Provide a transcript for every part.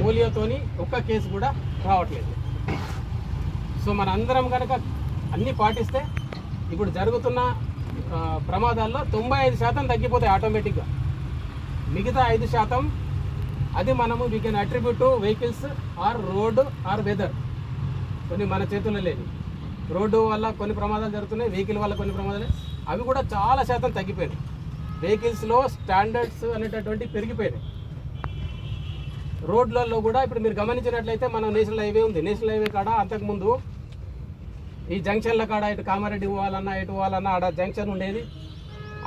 పోలియోతోని ఒక్క కేసు కూడా రావట్లేదు. సో మన అందరం కనుక అన్నీ పాటిస్తే ఇప్పుడు జరుగుతున్న ప్రమాదాల్లో తొంభై ఐదు శాతం తగ్గిపోతాయి ఆటోమేటిక్గా. మిగతా ఐదు శాతం అది మనము we can attribute to vehicles or road or weather కొన్ని మన చేతుల్లో లేవు. రోడ్డు వల్ల కొన్ని ప్రమాదాలు జరుగుతున్నాయి వెహికల్ వల్ల కొన్ని ప్రమాదాలు అవి కూడా చాలా శాతం తగ్గిపోయినాయి. వెహికల్స్లో స్టాండర్డ్స్ అనేటటువంటి పెరిగిపోయినాయి. రోడ్లలో కూడా ఇప్పుడు మీరు గమనించినట్లయితే మన నేషనల్ హైవే ఉంది. నేషనల్ హైవే కాడ అంతకుముందు ఈ జంక్షన్ల కాడ ఇటు కామారెడ్డి పోవాలన్నా ఇటు పోవాలన్నా ఆడ జంక్షన్ ఉండేది.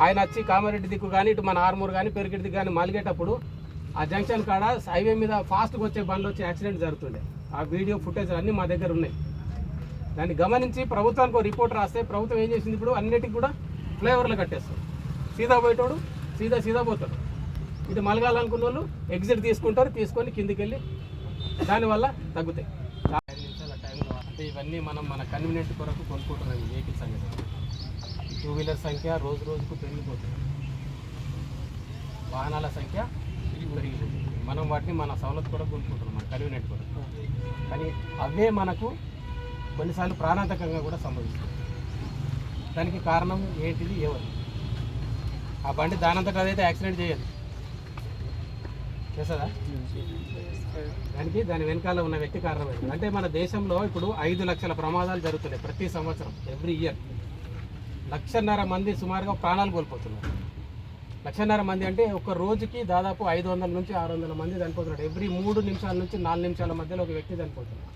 ఆయన వచ్చి కామారెడ్డి దిక్కు కానీ ఇటు మన ఆర్మూర్ కానీ పెరిగిటి దిక్కు కానీ మలిగేటప్పుడు ఆ జంక్షన్ కాడ హైవే మీద ఫాస్ట్గా వచ్చే బండ్లు వచ్చి యాక్సిడెంట్ జరుగుతుండే. ఆ వీడియో ఫుటేజ్ అన్నీ మా దగ్గర ఉన్నాయి. దాన్ని గమనించి ప్రభుత్వానికి ఒక రిపోర్ట్ రాస్తే ప్రభుత్వం ఏం చేసింది ఇప్పుడు? అన్నిటికి కూడా ఫ్లేవర్లు కట్టేస్తారు సీదా పోయేటోడు సీదా సీదా పోతాడు. ఇది మలగాలనుకున్న వాళ్ళు ఎగ్జిట్ తీసుకుంటారు తీసుకొని కిందికి వెళ్ళి దానివల్ల తగ్గుతాయి. ఐదు నిమిషాల టైంలో అంటే ఇవన్నీ మనం మన కన్వీనియంట్ కొరకు కొనుక్కుంటున్నాం వెహికల్ సంఖ్య టూ వీలర్ సంఖ్య రోజు రోజుకు పెరిగిపోతుంది. వాహనాల సంఖ్య పెరిగిపోతుంది. మనం వాటిని మన సవలత్ కూడా కొనుక్కుంటున్నాం మన కన్వీనియంట్ కొరకు. కానీ అవే మనకు కొన్నిసార్లు ప్రాణాంతకంగా కూడా సంభవిస్తుంది దానికి కారణం ఏంటిది ఎవరు? ఆ బండి దానంతటా అదైతే యాక్సిడెంట్ చేయదు. చేస్తుందా దానికి దాని వెనకాల ఉన్న వ్యక్తి కారణమైంది అంటే మన దేశంలో ఇప్పుడు ఐదు లక్షల ప్రమాదాలు జరుగుతున్నాయి ప్రతి సంవత్సరం ఎవ్రీ ఇయర్. లక్షన్నర మంది సుమారుగా ప్రాణాలు కోల్పోతున్నారు. లక్షన్నర మంది అంటే ఒక రోజుకి దాదాపు ఐదు వందల నుంచి ఆరు వందల మంది చనిపోతున్నారు. ఎవ్రీ మూడు నిమిషాల నుంచి నాలుగు నిమిషాల మధ్యలో ఒక వ్యక్తి చనిపోతున్నారు.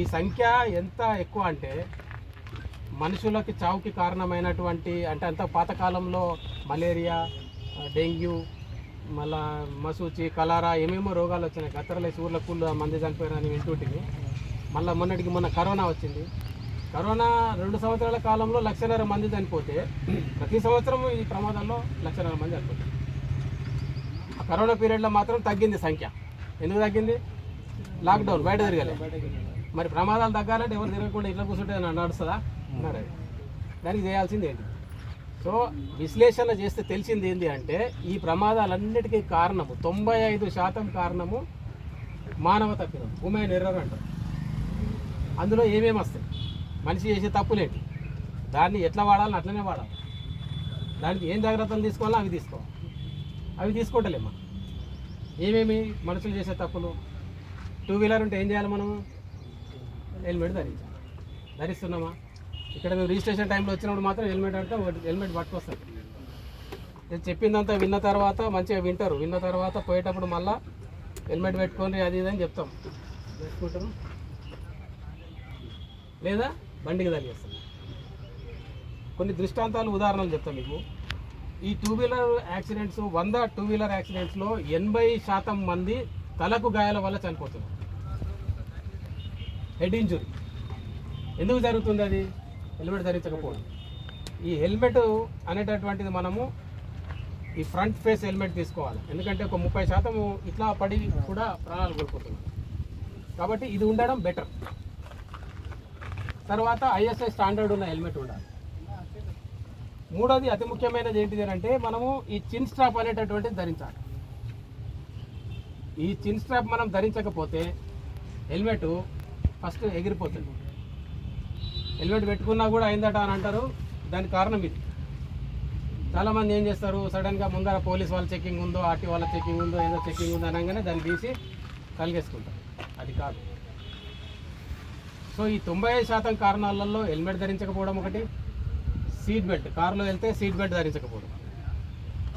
ఈ సంఖ్య ఎంత ఎక్కువ అంటే మనుషులకి చావుకి కారణమైనటువంటి అంటే అంత పాతకాలంలో మలేరియా డెంగ్యూ మళ్ళా మసూచి కలారా ఏమేమో రోగాలు వచ్చినాయి. గత్తరలేసి ఊర్ల కూళ్ళు మంది చనిపోయారని వింటుంటివి మళ్ళీ మొన్నటికి మొన్న కరోనా వచ్చింది. కరోనా రెండు సంవత్సరాల కాలంలో లక్షన్నర మంది చనిపోతే ప్రతి సంవత్సరం ఈ ప్రమాదంలో లక్షన్నర మంది చనిపోతారు. ఆ కరోనా పీరియడ్లో మాత్రం తగ్గింది సంఖ్య. ఎందుకు తగ్గింది? లాక్డౌన్ బయట తిరగలే. మరి ప్రమాదాలు తగ్గాలంటే ఎవరు తిరగకుండా ఇట్లా కూర్చుంటే నడుస్తుందా? మరి దానికి చేయాల్సింది ఏంటి? సో విశ్లేషణ చేస్తే తెలిసింది ఏంటి అంటే ఈ ప్రమాదాలన్నిటికీ కారణము తొంభై ఐదు శాతం కారణము మానవ తప్పిదం ఉమెన్ ఎర్రర్ అంటారు. అందులో ఏమేమి వస్తాయి? మనిషి చేసే తప్పులేంటి? దాన్ని ఎట్లా వాడాలని అట్లనే వాడాలి. దానికి ఏం జాగ్రత్తలు తీసుకోవాలో అవి తీసుకోవాలి. అవి తీసుకోవటలేమ్మా ఏమేమి మనుషులు చేసే తప్పులు? టూ వీలర్ ఉంటే ఏం చేయాలి మనము హెల్మెట్ ధరించాలి. ధరిస్తున్నామా? ఇక్కడ రిజిస్ట్రేషన్ టైంలో వచ్చినప్పుడు మాత్రం హెల్మెట్ అంటే హెల్మెట్ పట్టుకొస్తారు. నేను చెప్పిందంతా విన్న తర్వాత మంచిగా వింటారు. విన్న తర్వాత పోయేటప్పుడు మళ్ళా హెల్మెట్ పెట్టుకొని అది ఇది అని చెప్తాం. పెట్టుకుంటాం లేదా బండికి తగిలిస్తాం కొన్ని దృష్టాంతాలు ఉదాహరణలు చెప్తాం మీకు. ఈ టూ వీలర్ యాక్సిడెంట్స్ వంద టూ వీలర్ యాక్సిడెంట్స్లో ఎనభై శాతం మంది తలకు గాయాల వల్ల చనిపోతున్నారు. హెడ్ ఇంజురీ ఎందుకు జరుగుతుంది అది? హెల్మెట్ ధరించకపోవడం. ఈ హెల్మెట్ అనేటటువంటిది మనము ఈ ఫ్రంట్ ఫేస్ హెల్మెట్ తీసుకోవాలి. ఎందుకంటే ఒక ముప్పై శాతం ఇట్లా పడి కూడా ప్రాణాలు కోల్పోతుంది కాబట్టి ఇది ఉండడం బెటర్ తర్వాత ఐఎస్ఐ స్టాండర్డ్ ఉన్న హెల్మెట్ ఉండాలి. మూడోది అతి ముఖ్యమైనది ఏంటిది అంటే మనము ఈ చిన్ స్ట్రాప్ అనేటటువంటిది ధరించాలి. ఈ చిన్ స్ట్రాప్ మనం ధరించకపోతే హెల్మెట్ ఫస్ట్ ఎగిరిపోతుంది. హెల్మెట్ పెట్టుకున్నా కూడా అయిందట అని అంటారు. దానికి కారణం ఇది. చాలామంది ఏం చేస్తారు? సడన్గా ముందర పోలీస్ వాళ్ళ చెకింగ్ ఉందో ఆర్టీ వాళ్ళ చెక్కింగ్ ఉందో ఏదో చెక్కింగ్ ఉందో అనగానే దాన్ని తీసి కలిగేసుకుంటారు. అది కాదు. సో ఈ తొంభై శాతం కారణాలలో హెల్మెట్ ధరించకపోవడం ఒకటి సీట్ బెల్ట్. కారులో వెళ్తే సీట్ బెల్ట్ ధరించకపోవడం.